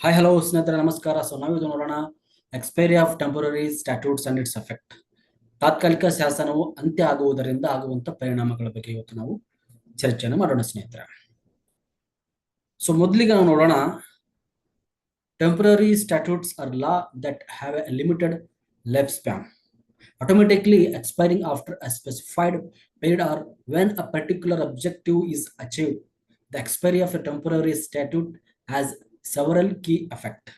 Hi hello ಸ್ನೇಹಿತರೆ, ನಮಸ್ಕಾರ. So ನಾವಿದು ನೋಡೋಣ expiry of temporary statutes and its effect ತಾತ್ಕಾಲಿಕ ಶಾಸನವು ಅಂತ್ಯ ಆಗುವುದರಿಂದ ಆಗುವಂತ ಪರಿಣಾಮಗಳ ಬಗ್ಗೆ ಇವತ್ತು ನಾವು ಚರ್ಚೆಯನ್ನು ಮಾಡೋಣ, ಸ್ನೇಹಿತರೆ. ಸೊ ಮೊದಲಿಗೆ ನಾವು ನೋಡೋಣ. Temporary statutes are law that have a limited life span automatically expiring after a specified period or when a particular objective is achieved. The expiry of a temporary statute has several key effect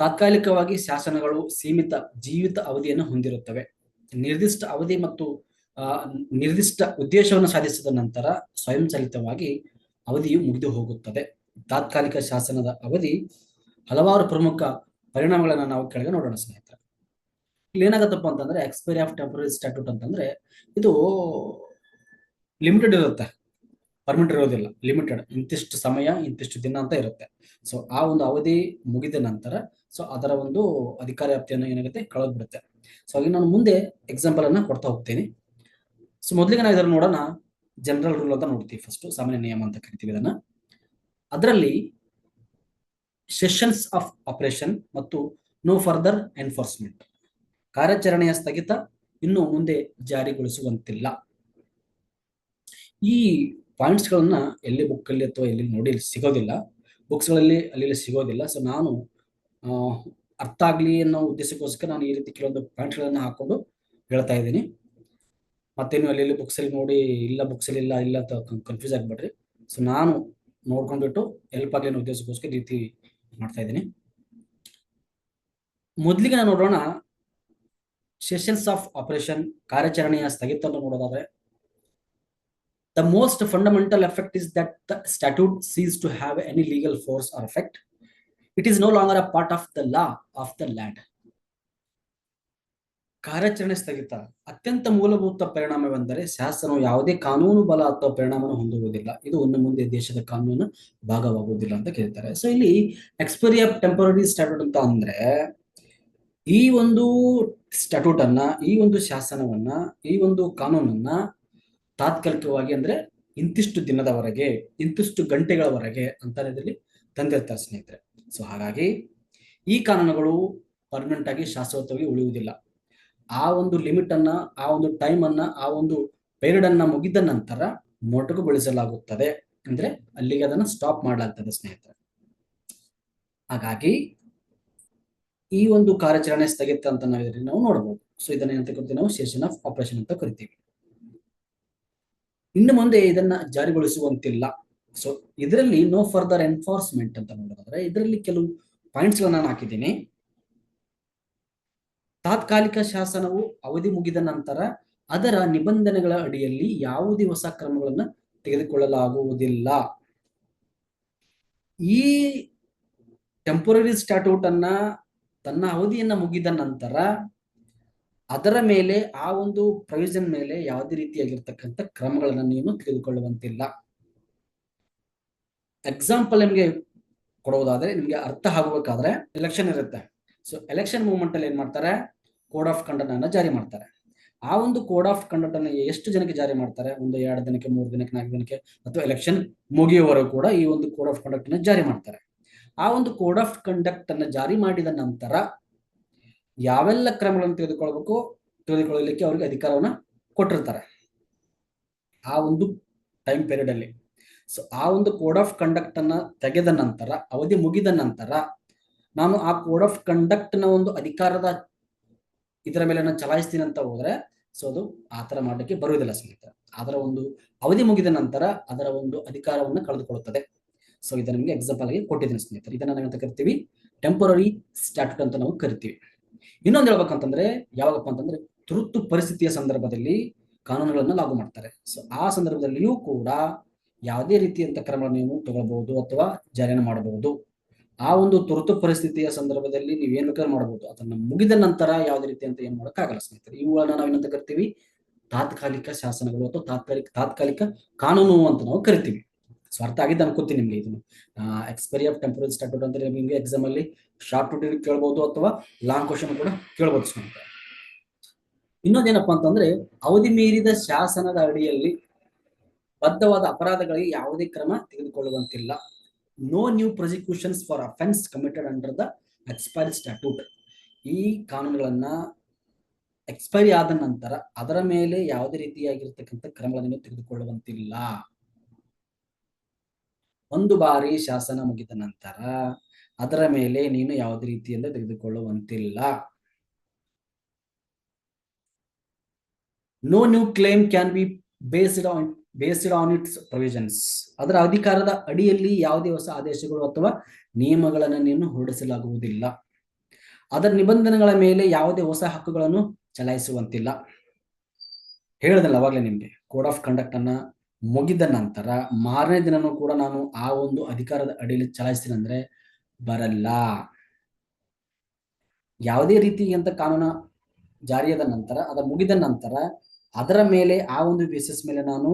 ತಾತ್ಕಾಲಿಕವಾಗಿ ಶಾಸನಗಳು ಸೀಮಿತ ಜೀವಿತ ಅವಧಿಯನ್ನು ಹೊಂದಿರುತ್ತವೆ. ನಿರ್ದಿಷ್ಟ ಅವಧಿ ಮತ್ತು ನಿರ್ದಿಷ್ಟ ಉದ್ದೇಶವನ್ನು ಸಾಧಿಸಿದ ನಂತರ ಸ್ವಯಂಚಾಲಿತವಾಗಿ ಅವಧಿಯು ಮುಗಿದು ಹೋಗುತ್ತದೆ. ತಾತ್ಕಾಲಿಕ ಶಾಸನದ ಅವಧಿ ಹಲವಾರು ಪ್ರಮುಖ ಪರಿಣಾಮಗಳನ್ನು ನಾವು ಕೆಳಗೆ ನೋಡೋಣ ಸ್ನೇಹಿತರೆ. ಇಲ್ಲಿ ಏನಾಗತ್ತಪ್ಪ ಅಂತಂದ್ರೆ ಎಕ್ಸ್ಪೈರಿ ಆಫ್ ಟೆಂಪರರಿ ಸ್ಟ್ಯಾಟ್ಯೂಟ್ ಅಂತಂದ್ರೆ ಇದು ಲಿಮಿಟೆಡ್ ಇರುತ್ತೆ. ಪರ್ಮಿಟ್ ಇರೋದಿಲ್ಲ ಲಿಮಿಟೆಡ್ ಇಂತಿಷ್ಟು ಸಮಯ, ಇಂತಿಷ್ಟು ದಿನ ಅಂತ ಇರುತ್ತೆ. ಸೊ ಆ ಒಂದು ಅವಧಿ ಮುಗಿದ ನಂತರ ಸೊ ಅದರ ಒಂದು ಅಧಿಕಾರ ವ್ಯಾಪ್ತಿಯನ್ನು ಏನಾಗುತ್ತೆ? ಕಳೆದ್ಬಿಡುತ್ತೆ ಸೊ ಹಾಗೆ ನಾನು ಮುಂದೆ ಎಕ್ಸಾಂಪಲ್ ಅನ್ನ ಕೊಡ್ತಾ ಹೋಗ್ತೀನಿ. ಸೊ ಮೊದಲಿಗೆ ನಾವು ಇದನ್ನು ನೋಡೋಣ. ಜನರಲ್ ರೂಲ್ ಅಂತ ನೋಡ್ತೀವಿ ಫಸ್ಟ್ ಸಾಮಾನ್ಯ ನಿಯಮ ಅಂತ ಕರಿತೀವಿ ಇದನ್ನ. ಅದರಲ್ಲಿ ಸೆಷನ್ಸ್ ಆಫ್ ಆಪರೇಷನ್ ಮತ್ತು ನೋ ಫರ್ದರ್ ಎನ್ಫೋರ್ಸ್ಮೆಂಟ್ ಕಾರ್ಯಾಚರಣೆಯ ಸ್ಥಗಿತ ಇನ್ನು ಮುಂದೆ ಜಾರಿಗೊಳಿಸುವಂತಿಲ್ಲ. ಈ ಪಾಯಿಂಟ್ಸ್ ಗಳನ್ನ ಎಲ್ಲಿ ಬುಕ್ ಅಲ್ಲಿ ಅಥವಾ ಎಲ್ಲಿ ನೋಡಿ ಸಿಗೋದಿಲ್ಲ. ಬುಕ್ಸ್ಗಳಲ್ಲಿ ಅಲ್ಲಿ ಸಿಗೋದಿಲ್ಲ. ಸೊ ನಾನು ಅರ್ಥ ಆಗಲಿ ಅನ್ನೋ ಉದ್ದೇಶಕ್ಕೋಸ್ಕರ ನಾನು ಈ ರೀತಿ ಕೆಲವೊಂದು ಪಾಯಿಂಟ್ಸ್ ಗಳನ್ನ ಹಾಕೊಂಡು ಹೇಳ್ತಾ ಇದ್ದೀನಿ. ಮತ್ತೇನು ಅಲ್ಲಿ ಇಲ್ಲಿ ಬುಕ್ಸ್ ಅಲ್ಲಿ ನೋಡಿ, ಇಲ್ಲ ಬುಕ್ಸ್ ಅಲ್ಲಿ ಇಲ್ಲ ಇಲ್ಲ ಅಂತ ಕನ್ಫ್ಯೂಸ್ ಆಗ್ಬೇಡ್ರಿ. ಸೊ ನಾನು ನೋಡ್ಕೊಂಡ್ಬಿಟ್ಟು ಹೆಲ್ಪ್ ಆಗಲಿ ಅನ್ನೋ ಉದ್ದೇಶಕ್ಕೋಸ್ಕರ ರೀತಿ ಮಾಡ್ತಾ ಇದ್ದೀನಿ. ಮೊದಲಿಗೆ ನಾನು ನೋಡೋಣ ಸೆಷನ್ಸ್ ಆಫ್ ಆಪರೇಷನ್ ಕಾರ್ಯಾಚರಣೆಯ ಸ್ಥಗಿತವನ್ನು ನೋಡೋದಾದ್ರೆ the most fundamental effect is that the statute ceases to have any legal force or effect it is no longer a part of the law of the land ಕಾರ್ಯಾಚರಣೆ ಸ್ಥಗಿತ. ಅತ್ಯಂತ ಮೂಲಭೂತ ಪರಿಣಾಮವೆಂದರೆ ಶಾಸನವು ಯಾವುದೇ ಕಾನೂನು ಬಲ ಅಥವಾ ಪರಿಣಾಮವನ್ನು ಹೊಂದುವುದಿಲ್ಲ. ಇದು ಒಂದು ಮುಂದೆ ದೇಶದ ಕಾನೂನು ಭಾಗವಾಗುವುದಿಲ್ಲ ಅಂತ ಕೇಳ್ತಾರೆ. ಸೊ ಇಲ್ಲಿ ಎಕ್ಸ್ಪೈರಿ ಆಫ್ ಟೆಂಪರರಿ ಸ್ಟ್ಯಾಟ್ಯೂಟ್ ಅಂತ ಅಂದ್ರೆ ಈ ಒಂದು ಸ್ಟ್ಯಾಟ್ಯೂಟ್ ಅನ್ನ, ಈ ಒಂದು ಶಾಸನವನ್ನ, ಈ ಒಂದು ಕಾನೂನನ್ನ ತಾತ್ಕಾಲಿಕವಾಗಿ ಅಂದ್ರೆ ಇಂತಿಷ್ಟು ದಿನದವರೆಗೆ, ಇಂತಿಷ್ಟು ಗಂಟೆಗಳವರೆಗೆ ಅಂತ ಇದರಲ್ಲಿ ತಂದಿರ್ತಾರೆ ಸ್ನೇಹಿತರೆ. ಸೊ ಹಾಗಾಗಿ ಈ ಕಾನೂನುಗಳು ಪರ್ಮನೆಂಟ್ ಆಗಿ ಶಾಶ್ವತವಾಗಿ ಉಳಿಯುವುದಿಲ್ಲ. ಆ ಒಂದು ಲಿಮಿಟ್ ಅನ್ನ, ಆ ಒಂದು ಟೈಮ್ ಅನ್ನ, ಆ ಒಂದು ಪೀರಿಯಡ್ ಅನ್ನ ಮುಗಿದ ನಂತರ ಮೊಟಕುಗೊಳಿಸಲಾಗುತ್ತದೆ ಅಂದ್ರೆ ಅಲ್ಲಿಗೆ ಅದನ್ನ ಸ್ಟಾಪ್ ಮಾಡಲಾಗ್ತದೆ ಸ್ನೇಹಿತರೆ. ಹಾಗಾಗಿ ಈ ಒಂದು ಕಾರ್ಯಾಚರಣೆ ಸ್ಥಗಿತ ಅಂತ ನಾವು ನಾವು ನೋಡಬಹುದು ಸೊ ಇದನ್ನ ಏನಂತ ಕರಿತೀವಿ ನಾವು ಸೆಷನ್ ಆಫ್ ಆಪರೇಷನ್ ಅಂತ ಕರಿತೀವಿ. ಇನ್ನು ಮುಂದೆ ಇದನ್ನ ಜಾರಿಗೊಳಿಸುವಂತಿಲ್ಲ. ಸೊ ಇದರಲ್ಲಿ ನೋ ಫರ್ದರ್ ಎನ್ಫೋರ್ಸ್ಮೆಂಟ್ ಅಂತ ನೋಡೋದಾದ್ರೆ, ಇದರಲ್ಲಿ ಕೆಲವು ಪಾಯಿಂಟ್ಸ್ ಗಳನ್ನ ನಾನು ಹಾಕಿದ್ದೀನಿ. ತಾತ್ಕಾಲಿಕ ಶಾಸನವು ಅವಧಿ ಮುಗಿದ ನಂತರ ಅದರ ನಿಬಂಧನೆಗಳ ಅಡಿಯಲ್ಲಿ ಯಾವುದೇ ಹೊಸ ಕ್ರಮಗಳನ್ನ ತೆಗೆದುಕೊಳ್ಳಲಾಗುವುದಿಲ್ಲ. ಈ ಟೆಂಪೊರರಿ ಸ್ಟ್ಯಾಟ್ಯೂಟ್ ಅನ್ನ, ತನ್ನ ಅವಧಿಯನ್ನ ಮುಗಿದ ನಂತರ ಅದರ ಮೇಲೆ ಆ ಒಂದು ಪ್ರೊವಿಷನ್ ಮೇಲೆ ಯಾವುದೇ ರೀತಿಯಾಗಿರ್ತಕ್ಕಂಥ ಕ್ರಮಗಳನ್ನ ನೀವು ತಿಳಿದುಕೊಳ್ಳುವಂತಿಲ್ಲ ಎಕ್ಸಾಂಪಲ್ ನಿಮಗೆ ಕೊಡುವುದಾದ್ರೆ ನಿಮಗೆ ಅರ್ಥ ಆಗಬೇಕಾದ್ರೆ ಎಲೆಕ್ಷನ್ ಇರುತ್ತೆ. ಸೊ ಎಲೆಕ್ಷನ್ ಮೂವ್ಮೆಂಟ್ ಅಲ್ಲಿ ಏನ್ ಮಾಡ್ತಾರೆ? ಕೋಡ್ ಆಫ್ ಕಂಡಕ್ಟ್ ಅನ್ನ ಜಾರಿ ಮಾಡ್ತಾರೆ. ಆ ಒಂದು ಕೋಡ್ ಆಫ್ ಕಂಡಕ್ಟ್ ಅನ್ನ ಎಷ್ಟು ಜನಕ್ಕೆ ಜಾರಿ ಮಾಡ್ತಾರೆ? ಒಂದು ಎರಡು ದಿನಕ್ಕೆ, ಮೂರು ದಿನಕ್ಕೆ, ನಾಲ್ಕು ದಿನಕ್ಕೆ ಅಥವಾ ಎಲೆಕ್ಷನ್ ಮುಗಿಯುವವರೆಗೂ ಕೂಡ ಈ ಒಂದು ಕೋಡ್ ಆಫ್ ಕಂಡಕ್ಟ್ ಅನ್ನ ಜಾರಿ ಮಾಡ್ತಾರೆ. ಆ ಒಂದು ಕೋಡ್ ಆಫ್ ಕಂಡಕ್ಟ್ ಅನ್ನ ಜಾರಿ ಮಾಡಿದ ನಂತರ ಯಾವೆಲ್ಲ ಕ್ರಮಗಳನ್ನು ತೆಗೆದುಕೊಳ್ಬೇಕು ತೆಗೆದುಕೊಳ್ಳಲಿಕ್ಕೆ ಅವರಿಗೆ ಅಧಿಕಾರವನ್ನ ಕೊಟ್ಟಿರ್ತಾರೆ. ಆ ಒಂದು ಟೈಮ್ ಪೀರಿಯಡ್ ಅಲ್ಲಿ. ಸೊ ಆ ಒಂದು ಕೋಡ್ ಆಫ್ ಕಂಡಕ್ಟ್ ಅನ್ನ ತೆಗೆದ ನಂತರ, ಅವಧಿ ಮುಗಿದ ನಂತರ, ನಾನು ಆ ಕೋಡ್ ಆಫ್ ಕಂಡಕ್ಟ್ನ ಒಂದು ಅಧಿಕಾರದ ಇದರ ಮೇಲೆ ನಾನು ಚಲಾಯಿಸ್ತೀನಿ ಅಂತ ಹೋದ್ರೆ ಸೊ ಅದು ಆ ತರ ಮಾಡಲಿಕ್ಕೆ ಬರುವುದಿಲ್ಲ ಸ್ನೇಹಿತರೆ ಅದರ ಒಂದು ಅವಧಿ ಮುಗಿದ ನಂತರ ಅದರ ಒಂದು ಅಧಿಕಾರವನ್ನು ಕಳೆದುಕೊಳ್ಳುತ್ತದೆ. ಸೊ ಇದನ್ನ ನಿಮಗೆ ಎಕ್ಸಾಂಪಲ್ ಆಗಿ ಕೊಟ್ಟಿದ್ದೀನಿ ಸ್ನೇಹಿತರೆ ಇದನ್ನ ನಾವು ಅಂತ ಕರಿತೀವಿ? ಟೆಂಪರರಿ ಸ್ಟ್ಯಾಟ್ಯೂಟ್ ಅಂತ ನಾವು ಕರಿತೀವಿ. ಇನ್ನೊಂದು ಹೇಳ್ಬೇಕಂತಂದ್ರೆ, ಯಾವಾಗಪ್ಪ ಅಂತಂದ್ರೆ, ತುರ್ತು ಪರಿಸ್ಥಿತಿಯ ಸಂದರ್ಭದಲ್ಲಿ ಕಾನೂನುಗಳನ್ನ ಲಾಗು ಮಾಡ್ತಾರೆ. ಸೊ ಆ ಸಂದರ್ಭದಲ್ಲಿಯೂ ಕೂಡ ಯಾವುದೇ ರೀತಿಯಂತ ಕ್ರಮಗಳನ್ನು ನೀವು ತಗೊಳ್ಬಹುದು ಅಥವಾ ಜಾರಿಯನ್ನು ಮಾಡಬಹುದು. ಆ ಒಂದು ತುರ್ತು ಪರಿಸ್ಥಿತಿಯ ಸಂದರ್ಭದಲ್ಲಿ ನೀವು ಏನ್ ಬೇಕಾದ್ರೂ ಮಾಡಬಹುದು. ಅದನ್ನ ಮುಗಿದ ನಂತರ ಯಾವುದೇ ರೀತಿ ಅಂತ ಏನ್ ಮಾಡೋಕ್ಕಾಗಲ್ಲ ಸ್ನೇಹಿತರೆ. ಇವುಗಳನ್ನ ನಾವೇನಂತ ಕರಿತೀವಿ. ತಾತ್ಕಾಲಿಕ ಶಾಸನಗಳು ಅಥವಾ ತಾತ್ಕಾಲಿಕ ತಾತ್ಕಾಲಿಕ ಕಾನೂನು ಅಂತ ನಾವು ಕರಿತೀವಿ. ಸೊ ಅರ್ಥ ಆಗಿದ್ದು ಅನ್ಕೋತೀನಿ ನಿಮ್ಗೆ ಇದನ್ನು. ಎಕ್ಸ್ಪೈರಿ ಆಫ್ ಟೆಂಪರರಿ ಸ್ಟ್ಯಾಟ್ಯೂಟ್ ಅಂದ್ರೆ ನಿಮಗೆ ಎಕ್ಸಾಮ್ ಅಲ್ಲಿ ಶಾರ್ಟ್ ರೂಟ್ ಕೇಳ್ಬೋದು ಅಥವಾ ಲಾಂಗ್ ಕ್ವಶನ್ ಕೂಡ ಕೇಳ್ಬೋದು ಸ್ನೇಹಿತರೆ ಇನ್ನೊಂದೇನಪ್ಪ ಅಂತಂದ್ರೆ ಅವಧಿ ಮೀರಿದ ಶಾಸನದ ಅಡಿಯಲ್ಲಿ ಬದ್ಧವಾದ ಅಪರಾಧಗಳಿಗೆ ಯಾವುದೇ ಕ್ರಮ ತೆಗೆದುಕೊಳ್ಳುವಂತಿಲ್ಲ. No new prosecutions for offence committed under the expiry statute ಈ ಕಾನೂನುಗಳನ್ನ ಎಕ್ಸ್ಪೈರಿ ಆದ ನಂತರ ಅದರ ಮೇಲೆ ಯಾವುದೇ ರೀತಿಯಾಗಿರ್ತಕ್ಕಂಥ ಕ್ರಮಗಳನ್ನು ತೆಗೆದುಕೊಳ್ಳುವಂತಿಲ್ಲ. ಒಂದು ಬಾರಿ ಶಾಸನ ಮುಗಿದ ನಂತರ ಅದರ ಮೇಲೆ ನೀನು ಯಾವುದೇ ರೀತಿಯಿಂದ ತೆಗೆದುಕೊಳ್ಳುವಂತಿಲ್ಲ. No new claim can be based on based on its provisions ಅದರ ಅಧಿಕಾರದ ಅಡಿಯಲ್ಲಿ ಯಾವುದೇ ಹೊಸ ಆದೇಶಗಳು ಅಥವಾ ನಿಯಮಗಳನ್ನು ನೀನು ಹೊರಡಿಸಲಾಗುವುದಿಲ್ಲ. ಅದರ ನಿಬಂಧನೆಗಳ ಮೇಲೆ ಯಾವುದೇ ಹೊಸ ಹಕ್ಕುಗಳನ್ನು ಚಲಾಯಿಸುವಂತಿಲ್ಲ. ಹೇಳಿದಲ್ಲ ಅವಾಗಲೇ ನಿಮ್ಗೆ. ಕೋಡ್ ಆಫ್ ಕಂಡಕ್ಟ್ ಅನ್ನ ಮುಗಿದ ನಂತರ ಮಾರನೇ ದಿನನೂ ಕೂಡ ನಾನು ಆ ಒಂದು ಅಧಿಕಾರದ ಅಡಿಯಲ್ಲಿ ಚಲಾಯಿಸ್ತೀನಿ ಅಂದ್ರೆ ಬರಲ್ಲ. ಯಾವುದೇ ರೀತಿ ಅಂತ ಕಾನೂನು ಜಾರಿಯಾದ ನಂತರ, ಅದ ಮುಗಿದ ನಂತರ ಅದರ ಮೇಲೆ ಆ ಒಂದು ಬೇಸಿಸ್ ಮೇಲೆ ನಾನು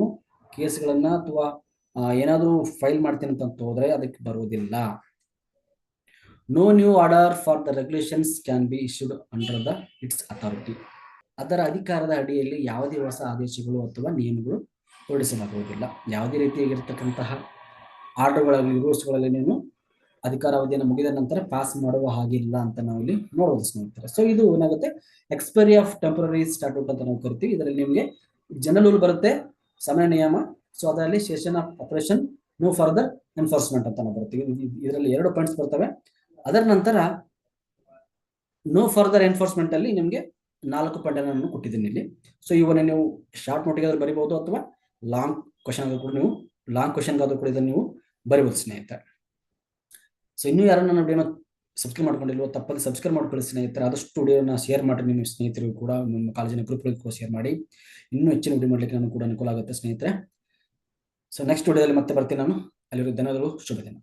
ಕೇಸ್ಗಳನ್ನ ಅಥವಾ ಏನಾದರೂ ಫೈಲ್ ಮಾಡ್ತೀನಿ ಅಂತ ಹೋದ್ರೆ ಅದಕ್ಕೆ ಬರುವುದಿಲ್ಲ. No new order for the regulations can be issued under the its authority. ಅದರ ಅಧಿಕಾರದ ಅಡಿಯಲ್ಲಿ ಯಾವುದೇ ಹೊಸ ಆದೇಶಗಳು ಅಥವಾ ನಿಯಮಗಳು ಹೊರಡಿಸಲಾಗುವುದಿಲ್ಲ ಯಾವುದೇ ರೀತಿಯಾಗಿರ್ತಕ್ಕಂತಹ ಆರ್ಡರ್ಗಳಲ್ಲಿ ರೂಲ್ಸ್ಗಳಲ್ಲಿ ನೀನು ಅಧಿಕಾರಾವಧಿಯನ್ನು ಮುಗಿದ ನಂತರ ಪಾಸ್ ಮಾಡುವ ಹಾಗಿಲ್ಲ ಅಂತ ನಾವು ಇಲ್ಲಿ ನೋಡೋದು ಸ್ನೇಹಿತರೆ. ಸೊ ಇದು ಏನಾಗುತ್ತೆ? ಎಕ್ಸ್ಪೈರಿ ಆಫ್ ಟೆಂಪರರಿ ಸ್ಟಾಟ್ಯೂಟ್ ಅಂತ ನಾವು ಕರಿತೀವಿ. ಇದರಲ್ಲಿ ನಿಮಗೆ ಜನರಲ್ ಬರುತ್ತೆ, ಸಮಯ ನಿಯಮ. ಸೊ ಅದರಲ್ಲಿ cessation of operation no further enforcement ಅಂತ ನಾವು ಬರ್ತೀವಿ ಇದರಲ್ಲಿ ಎರಡು ಪಾಯಿಂಟ್ಸ್ ಬರ್ತವೆ. ಅದರ ನಂತರ ನೋ ಫರ್ದರ್ ಎನ್ಫೋರ್ಸ್ಮೆಂಟ್ ಅಲ್ಲಿ ನಿಮಗೆ ನಾಲ್ಕು ಪಾಯಿಂಟ್ ಕೊಟ್ಟಿದ್ದೀನಿ ಇಲ್ಲಿ. ಸೊ ಇವನ್ನ ನೀವು ಶಾರ್ಟ್ ನೋಟಿಗೆ ಬರಿಬಹುದು ಅಥವಾ ಲಾಂಗ್ ಕ್ವಶನ್ ಕೂಡ ನೀವು ಲಾಂಗ್ ಕ್ವಶನ್ ಆದ್ರೂ ಕೂಡ ಇದನ್ನು ನೀವು ಬರೀಬೋದು ಸ್ನೇಹಿತರೆ. ಸೊ ಇನ್ನೂ ಯಾರನ್ನ ನನ್ನ ವಿಡಿಯೋನ ಸಬ್ಸ್ಕ್ರೈಬ್ ಮಾಡ್ಕೊಂಡಿಲ್ವೋ, ತಪ್ಪದೆ ಸಬ್ಸ್ಕ್ರೈಬ್ ಮಾಡ್ಕೊಳ್ಳಿ ಸ್ನೇಹಿತರೆ. ಆದಷ್ಟು ವಿಡಿಯೋನ ಶೇರ್ ಮಾಡಿ ನಿಮ್ಮ ಸ್ನೇಹಿತರಿಗೂ ಕೂಡ, ನಿಮ್ಮ ಕಾಲೇಜಿನ ಗ್ರೂಪ್ಗಳಿಗೂ ಕೂಡ ಶೇರ್ ಮಾಡಿ. ಇನ್ನೂ ಹೆಚ್ಚಿನ ವಿಡಿಯೋ ಮಾಡಲಿಕ್ಕೆ ನಾನು ಕೂಡ ಅನುಕೂಲ ಆಗುತ್ತೆ ಸ್ನೇಹಿತರೆ. ಸೊ ನೆಕ್ಸ್ಟ್ ವಿಡಿಯೋದಲ್ಲಿ ಮತ್ತೆ ಬರ್ತೀನಿ ನಾನು. ಅಲ್ಲಿರೋ ಧನ್ಯವಾದಗಳು. ಶುಭ ದಿನ.